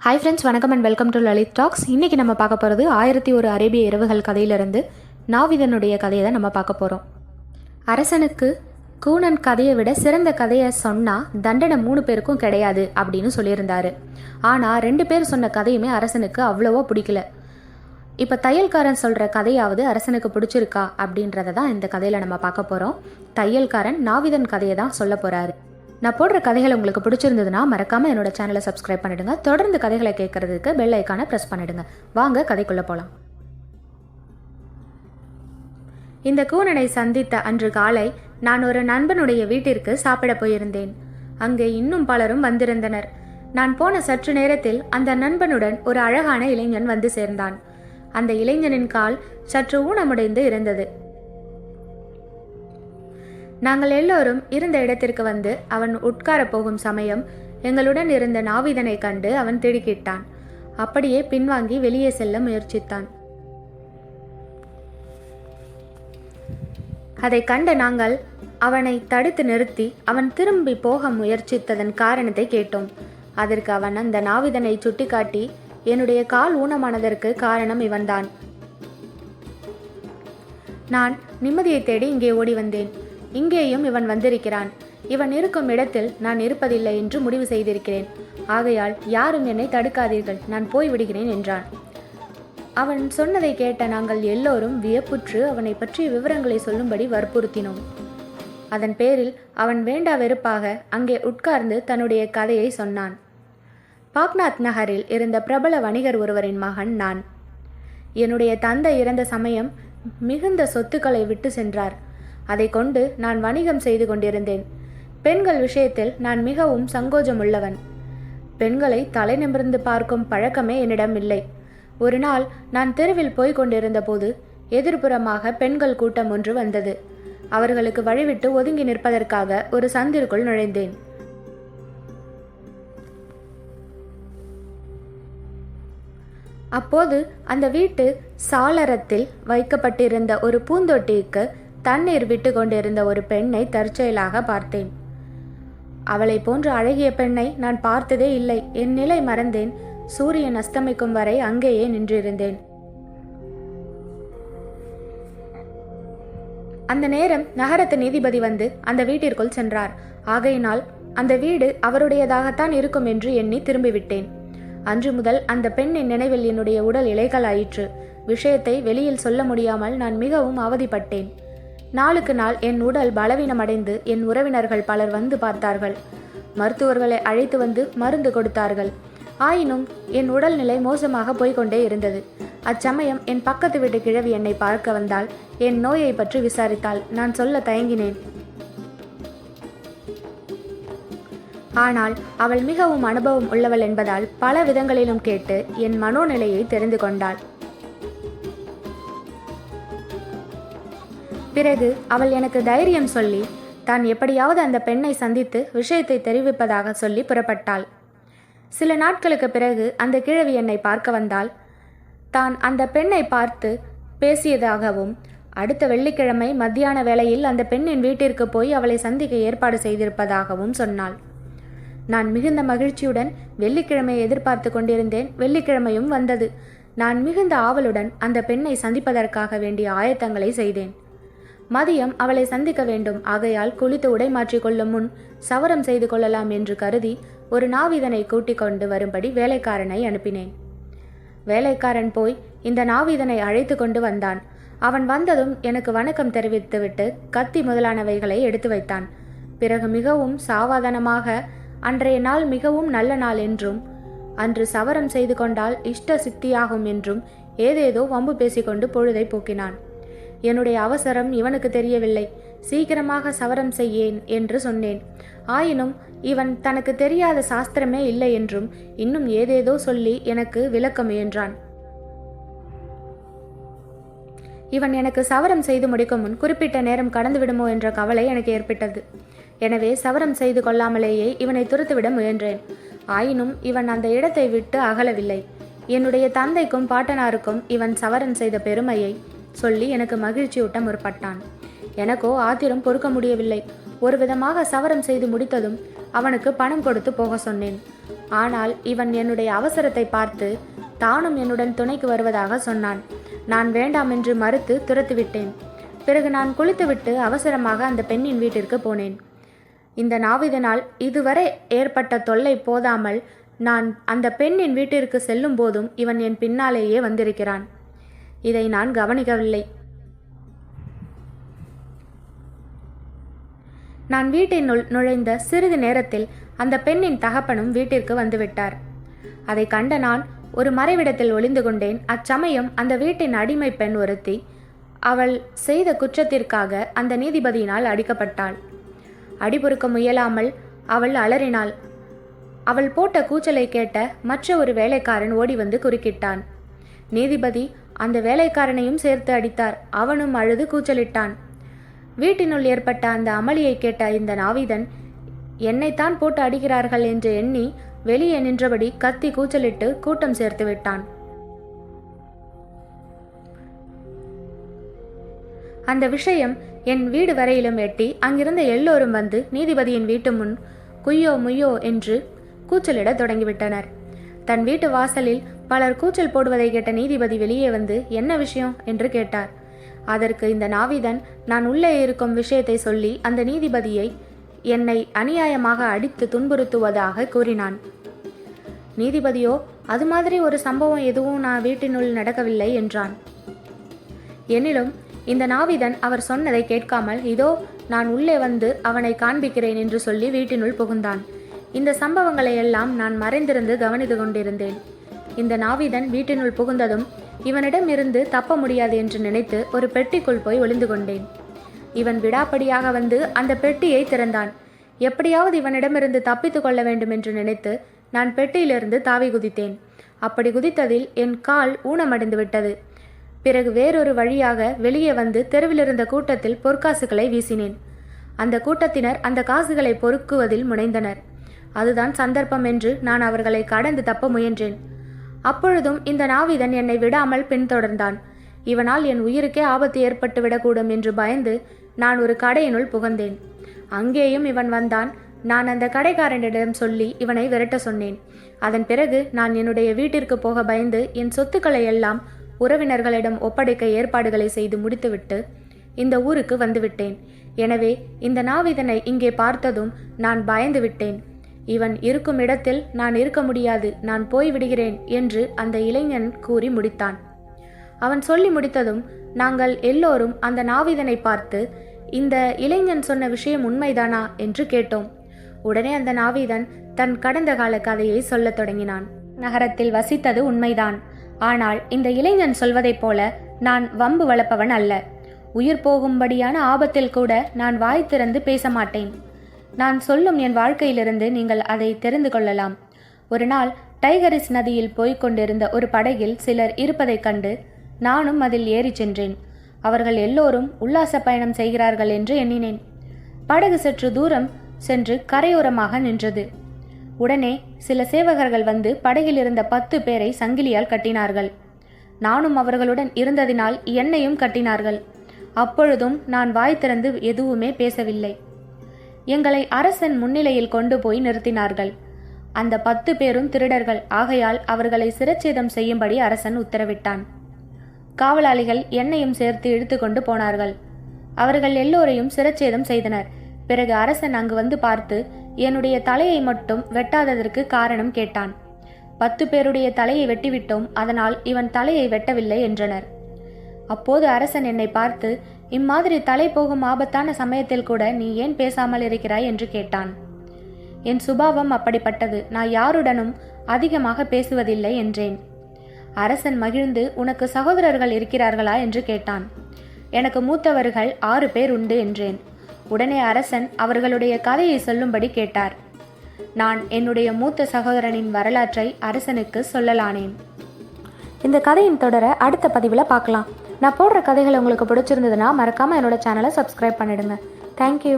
Hi friends வணக்கம் and welcome to Lalit talks இன்றைக்கி நம்ம பார்க்க போகிறது ஆயிரத்தி ஒரு அரேபிய இரவுகள் கதையிலிருந்து. நாவிதனுடைய கதையை தான் நம்ம பார்க்க போகிறோம் அரசனுக்கு கூனன் கதையை விட சிறந்த கதையை சொன்னால் தண்டனை மூணு பேருக்கும் கிடையாது அப்படின்னு சொல்லியிருந்தாரு. ஆனால் ரெண்டு பேர் சொன்ன கதையுமே அரசனுக்கு அவ்வளோவா பிடிக்கல. இப்போ தையல்காரன் சொல்கிற கதையாவது அரசனுக்கு பிடிச்சிருக்கா அப்படின்றத தான் இந்த கதையில் நம்ம பார்க்க போகிறோம் தையல்காரன் நாவிதன் கதையை தான் சொல்ல போகிறாரு நான் போடுற கதைகள் உங்களுக்கு பிடிச்சிருந்ததுன்னா மறக்காமல் என்னோட சேனலை சப்ஸ்கிரைப் பண்ணிடுங்க. தொடர்ந்து கதைகளை கேட்கறதுக்கு பெல் ஐக்கானை ப்ரெஸ் பண்ணிடுங்க. வாங்க கதைக்குள்ளே போகலாம் இந்த கூனனை சந்தித்த அன்று காலை நான் ஒரு நண்பனுடைய வீட்டிற்கு சாப்பிட போயிருந்தேன். அங்கே இன்னும் பலரும் வந்திருந்தனர். நான் போன சற்று நேரத்தில் அந்த நண்பனுடன் ஒரு அழகான இளைஞன் வந்து சேர்ந்தான். அந்த இளைஞனின் கால் சற்று ஊனமுடைந்து இருந்தது. நாங்கள் எல்லோரும் இருந்த இடத்திற்கு வந்து அவன் உட்கார போகும் சமயம் எங்களுடன் இருந்த நாவிதனை கண்டு அவன் திடுக்கிட்டான். அப்படியே பின்வாங்கி வெளியே செல்ல முயற்சித்தான். அதை கண்ட நாங்கள் அவனை தடுத்து நிறுத்தி அவன் திரும்பி போக முயற்சித்ததன் காரணத்தை கேட்டோம். அதற்கு அவன் அந்த நாவிதனை சுட்டிக்காட்டி என்னுடைய கால் ஊனமானதற்கு காரணம் இவன்தான். நான் நிம்மதியை தேடி இங்கே ஓடி வந்தேன். இங்கேயும் இவன் வந்திருக்கிறான். இவன் இருக்கும் இடத்தில் நான் இருப்பதில்லை என்று முடிவு செய்திருக்கிறேன். ஆகையால் யாரும் என்னை தடுக்காதீர்கள். நான் போய் விடுகிறேன் என்றான். அவன் சொன்னதை கேட்ட நாங்கள் எல்லோரும் வியப்புற்று அவனை பற்றிய விவரங்களை சொல்லும்படி வற்புறுத்தினோம். அதன் பேரில் அவன் வேண்டா வெறுப்பாக அங்கே உட்கார்ந்து தன்னுடைய கதையை சொன்னான். பாக்நாத் நகரில் இருந்த பிரபல வணிகர் ஒருவரின் மகன் நான். என்னுடைய தந்தை இறந்த சமயம் மிகுந்த சொத்துக்களை விட்டு சென்றார். அதை கொண்டு நான் வணிகம் செய்து கொண்டிருந்தேன். பெண்கள் விஷயத்தில் நான் மிகவும் சங்கோஜம் உள்ளவன் பெண்களை தலை நிமிர்ந்து பார்க்கும் பழக்கமே என்னிடம் இல்லை. ஒரு நாள் நான் தெருவில் போய்க் கொண்டிருந்த போது எதிர்ப்புறமாக பெண்கள் கூட்டம் ஒன்று வந்தது. அவர்களுக்கு வழிவிட்டு ஒதுங்கி நிற்பதற்காக ஒரு சந்திற்குள் நுழைந்தேன். அப்போது அந்த வீட்டு சாளரத்தில் வைக்கப்பட்டிருந்த ஒரு பூந்தொட்டிக்கு தண்ணீர் விட்டு கொண்டிருந்த ஒரு பெண்ணை தற்செயலாக பார்த்தேன். அவளை போன்ற அழகிய பெண்ணை நான் பார்த்ததே இல்லை. என் நிலை மறந்தேன். சூரியன் அஸ்தமிக்கும் வரை அங்கேயே நின்றிருந்தேன். அந்த நேரம் நகரத்து நீதிபதி வந்து அந்த வீட்டிற்குள் சென்றார். ஆகையினால் அந்த வீடு அவருடையதாகத்தான் இருக்கும் என்று எண்ணி திரும்பிவிட்டேன். அன்று முதல் அந்த பெண்ணின் நினைவில் என்னுடைய உடல் இலைகளாயிற்று. விஷயத்தை வெளியில் சொல்ல முடியாமல் நான் மிகவும் அவதிப்பட்டேன். நாளுக்கு நாள் என் உடல் பலவீனமடைந்து என் உறவினர்கள் பலர் வந்து பார்த்தார்கள். மருத்துவர்களை அழைத்து வந்து மருந்து கொடுத்தார்கள். ஆயினும் என் உடல்நிலை மோசமாக போய்கொண்டே இருந்தது. அச்சமயம் என் பக்கத்து வீட்டு கிழவி என்னை பார்க்க வந்தால் என் நோயை பற்றி விசாரித்தால் நான் சொல்ல தயங்கினேன். ஆனால் அவள் மிகவும் அனுபவம் உள்ளவள் என்பதால் பல விதங்களிலும் கேட்டு என் மனோநிலையை தெரிந்து கொண்டாள். பிறகு அவள் எனக்கு தைரியம் சொல்லி தான் எப்படியாவது அந்த பெண்ணை சந்தித்து விஷயத்தை தெரிவிப்பதாக சொல்லி புறப்பட்டாள். சில நாட்களுக்கு பிறகு அந்த கிழவி என்னை பார்க்க வந்தால் தான் அந்த பெண்ணை பார்த்து பேசியதாகவும் அடுத்த வெள்ளிக்கிழமை மத்தியான வேளையில் அந்த பெண்ணின் வீட்டிற்கு போய் அவளை சந்திக்க ஏற்பாடு செய்திருப்பதாகவும் சொன்னாள். நான் மிகுந்த மகிழ்ச்சியுடன் வெள்ளிக்கிழமையை எதிர்பார்த்து கொண்டிருந்தேன். வெள்ளிக்கிழமையும் வந்தது. நான் மிகுந்த ஆவலுடன் அந்த பெண்ணை சந்திப்பதற்காக வேண்டிய ஆயத்தங்களை செய்தேன். மதியம் அவளை சந்திக்க வேண்டும். ஆகையால் குளித்து உடை மாற்றிக்கொள்ளும் முன் சவரம் செய்து கொள்ளலாம் என்று கருதி ஒரு நாவீதனை கூட்டிக் கொண்டு வரும்படி வேலைக்காரனை அனுப்பினேன். வேலைக்காரன் போய் இந்த நாவீதனை அழைத்து கொண்டு வந்தான். அவன் வந்ததும் எனக்கு வணக்கம் தெரிவித்துவிட்டு கத்தி முதலானவைகளை எடுத்து வைத்தான். பிறகு மிகவும் சாவாதனமாக அன்றைய நாள் மிகவும் நல்ல நாள் என்றும் அன்று சவரம் செய்து கொண்டால் இஷ்ட சித்தியாகும் என்றும் ஏதேதோ வம்பு பேசிக்கொண்டு பொழுதை போக்கினான். என்னுடைய அவசரம் இவனுக்கு தெரியவில்லை. சீக்கிரமாக சவரம் செய்யேன் என்று சொன்னேன். ஆயினும் இவன் தனக்கு தெரியாத சாஸ்திரமே இல்லை என்றும் இன்னும் ஏதேதோ சொல்லி எனக்கு விளக்க முயன்றான். இவன் எனக்கு சவரம் செய்து முடிக்கும் முன் குறிப்பிட்ட நேரம் கடந்து விடுமோ என்ற கவலை எனக்கு ஏற்பட்டது. எனவே சவரம் செய்து கொள்ளாமலேயே இவனை துரத்துவிட முயன்றேன். ஆயினும் இவன் அந்த இடத்தை விட்டு அகலவில்லை. என்னுடைய தந்தைக்கும் பாட்டனாருக்கும் இவன் சவரம் செய்த பெருமையை சொல்லி எனக்கு மகிழ்ச்சியூட்டம் முற்பட்டான் எனக்கோ ஆத்திரம் பொறுக்க முடியவில்லை. ஒரு விதமாக சவரம் செய்து முடித்ததும் அவனுக்கு பணம் கொடுத்து போக சொன்னேன். ஆனால் இவன் என்னுடைய அவசரத்தை பார்த்து தானும் என்னுடன் துணைக்கு வருவதாக சொன்னான். நான் வேண்டாம் என்று மறுத்து துரத்துவிட்டேன். பிறகு நான் குளித்துவிட்டு அவசரமாக அந்த பெண்ணின் வீட்டிற்கு போனேன். இந்த நாவிதனால் இதுவரை ஏற்பட்ட தொல்லை போதாமல் நான் அந்த பெண்ணின் வீட்டிற்கு செல்லும் போதும் இவன் என் பின்னாலேயே வந்திருக்கிறான். இதை நான் கவனிக்கவில்லை. நான் வீட்டினுள் நுழைந்த சிறிது நேரத்தில் அந்த பெண்ணின் தகப்பனும் வீட்டிற்கு வந்துவிட்டார். அதை கண்ட நான் ஒரு மறைவிடத்தில் ஒளிந்து கொண்டேன். அச்சமயம் அந்த வீட்டின் அடிமை பெண் ஒருத்தி அவள் செய்த குற்றத்திற்காக அந்த நீதிபதியினால் அடிக்கப்பட்டாள். அடிபொறுக்க முயலாமல் அவள் அலறினாள். அவள் போட்ட கூச்சலை கேட்ட மற்ற ஒரு வேலைக்காரன் ஓடி வந்து குறுக்கிட்டான். நீதிபதி அந்த வேலைக்காரனையும் சேர்த்து அடித்தார். அவனும் அழுது கூச்சலிட்டான். வீட்டினுள் ஏற்பட்ட அந்த அமளியை கேட்ட இந்த நாவிதன் என்னைத்தான் போட்டு அடிக்கிறார்கள் என்று எண்ணி வெளியே நின்றபடி கத்தி கூச்சலிட்டு கூட்டம் சேர்த்து விட்டான். அந்த விஷயம் என் வீடு வரையிலும் எட்டி அங்கிருந்த எல்லோரும் வந்து நீதிபதியின் வீட்டு முன் குய்யோ முய்யோ என்று கூச்சலிட தொடங்கிவிட்டனர். தன் வீட்டு வாசலில் பலர் கூச்சல் போடுவதை கேட்ட நீதிபதி வெளியே வந்து என்ன விஷயம்? என்று கேட்டார். அதற்கு இந்த நாவிதன் நான் உள்ளே இருக்கும் விஷயத்தை சொல்லி அந்த நீதிபதியை என்னை அநியாயமாக அடித்து துன்புறுத்துவதாக கூறினான். நீதிபதியோ அது மாதிரி ஒரு சம்பவம் எதுவும் நான் வீட்டினுள் நடக்கவில்லை என்றான். எனினும் இந்த நாவிதன் அவர் சொன்னதை கேட்காமல் இதோ நான் உள்ளே வந்து அவனை காண்பிக்கிறேன் என்று சொல்லி வீட்டினுள் புகுந்தான். இந்த சம்பவங்களை எல்லாம் நான் மறைந்திருந்து கவனித்து கொண்டிருந்தேன். இந்த நாவிதன் வீட்டினுள் புகுந்ததும் இவனிடம் இருந்து தப்ப முடியாது என்று நினைத்து ஒரு பெட்டிக்குள் போய் ஒளிந்து கொண்டேன். இவன் விடாப்படியாக வந்து அந்த பெட்டியை திறந்தான். எப்படியாவது இவனிடமிருந்து தப்பித்து கொள்ள வேண்டும் என்று நினைத்து நான் பெட்டியிலிருந்து தாவி குதித்தேன். அப்படி குதித்ததில் என் கால் ஊனமடைந்து விட்டது. பிறகு வேறொரு வழியாக வெளியே வந்து தெருவிலிருந்த கூட்டத்தில் பொற்காசுகளை வீசினேன். அந்த கூட்டத்தினர் அந்த காசுகளை பொறுக்குவதில் முனைந்தனர். அதுதான் சந்தர்ப்பம் என்று நான் அவர்களை கடந்து தப்ப முயன்றேன். அப்பொழுதும் இந்த நாவிதன் என்னை விடாமல் பின்தொடர்ந்தான். இவனால் என் உயிருக்கே ஆபத்து ஏற்பட்டு விடக்கூடும் என்று பயந்து நான் ஒரு கடையினுள் புகந்தேன். அங்கேயும் இவன் வந்தான். நான் அந்த கடைக்காரனிடம் சொல்லி இவனை விரட்ட சொன்னேன். அதன் பிறகு நான் என்னுடைய வீட்டிற்கு போக பயந்து என் சொத்துக்களை எல்லாம் உறவினர்களிடம் ஒப்படைக்க ஏற்பாடுகளை செய்து முடித்துவிட்டு இந்த ஊருக்கு வந்துவிட்டேன். எனவே இந்த நாவிதனை இங்கே பார்த்ததும் நான் பயந்து விட்டேன் இவன் இருக்கும் இடத்தில் நான் இருக்க முடியாது நான் போய் விடுகிறேன் என்று அந்த இளைஞன் கூறி முடித்தான். அவன் சொல்லி முடித்ததும் நாங்கள் எல்லோரும் அந்த நாவிதனை பார்த்து இந்த இளைஞன் சொன்ன விஷயம் உண்மைதானா என்று கேட்டோம். உடனே அந்த நாவிதன் தன் கடந்த கால கதையை சொல்லத் தொடங்கினான். நகரத்தில் வசித்தது உண்மைதான். ஆனால் இந்த இளைஞன் சொல்வதைப் போல நான் வம்பு வளர்ப்பவன் அல்ல. உயிர் போகும்படியான ஆபத்தில் கூட நான் வாய் திறந்து பேச மாட்டேன். நான் சொல்லும் என் வாழ்க்கையிலிருந்து நீங்கள் அதை தெரிந்து கொள்ளலாம். ஒரு நாள் டைகரிஸ் நதியில் போய்க் கொண்டிருந்த ஒரு படகில் சிலர் இருப்பதைக் கண்டு நானும் அதில் ஏறிச் சென்றேன். அவர்கள் எல்லோரும் உல்லாச பயணம் செய்கிறார்கள் என்று எண்ணினேன். படகு சற்று தூரம் சென்று கரையோரமாக நின்றது. உடனே சில சேவகர்கள் வந்து படகில் இருந்த பத்து பேரை சங்கிலியால் கட்டினார்கள். நானும் அவர்களுடன் இருந்ததினால் என்னையும் கட்டினார்கள். அப்பொழுதும் நான் வாய் திறந்து எதுவுமே பேசவில்லை. எங்களை அரசன் முன்னிலையில் கொண்டு போய் நிறுத்தினார்கள். அந்த பத்து பேரும் திருடர்கள். ஆகையால் அவர்களை சிரச்சேதம் செய்யும்படி அரசன் உத்தரவிட்டான். காவலாளிகள் என்னையும் சேர்த்து இழுத்து கொண்டு போனார்கள். அவர்கள் எல்லோரையும் சிரச்சேதம் செய்தனர். பிறகு அரசன் அங்கு வந்து பார்த்து என்னுடைய தலையை மட்டும் வெட்டாததற்கு காரணம் கேட்டான். பத்து பேருடைய தலையை வெட்டிவிட்டோம். அதனால் இவன் தலையை வெட்டவில்லை என்றனர். அப்போது அரசன் என்னை பார்த்து இம்மாதிரி தலை போகும் ஆபத்தான சமயத்தில் கூட நீ ஏன் பேசாமல் இருக்கிறாய்? என்று கேட்டான். என் சுபாவம் அப்படிப்பட்டது. நான் யாருடனும் அதிகமாக பேசுவதில்லை என்றேன். அரசன் மகிழ்ந்து உனக்கு சகோதரர்கள் இருக்கிறார்களா? என்று கேட்டான். எனக்கு மூத்தவர்கள் ஆறு பேர் உண்டு என்றேன். உடனே அரசன் அவர்களுடைய கதையை சொல்லும்படி கேட்டார். நான் என்னுடைய மூத்த சகோதரனின் வரலாற்றை அரசனுக்கு சொல்லலானேன். இந்த கதையின் தொடர அடுத்த பதிவில் பார்க்கலாம். நான் போடுற கதைகள் உங்களுக்கு பிடிச்சிருந்ததுன்னா மறக்காமல் என்னோட சேனலை சப்ஸ்கிரைப் பண்ணிடுங்க. தேங்க்யூ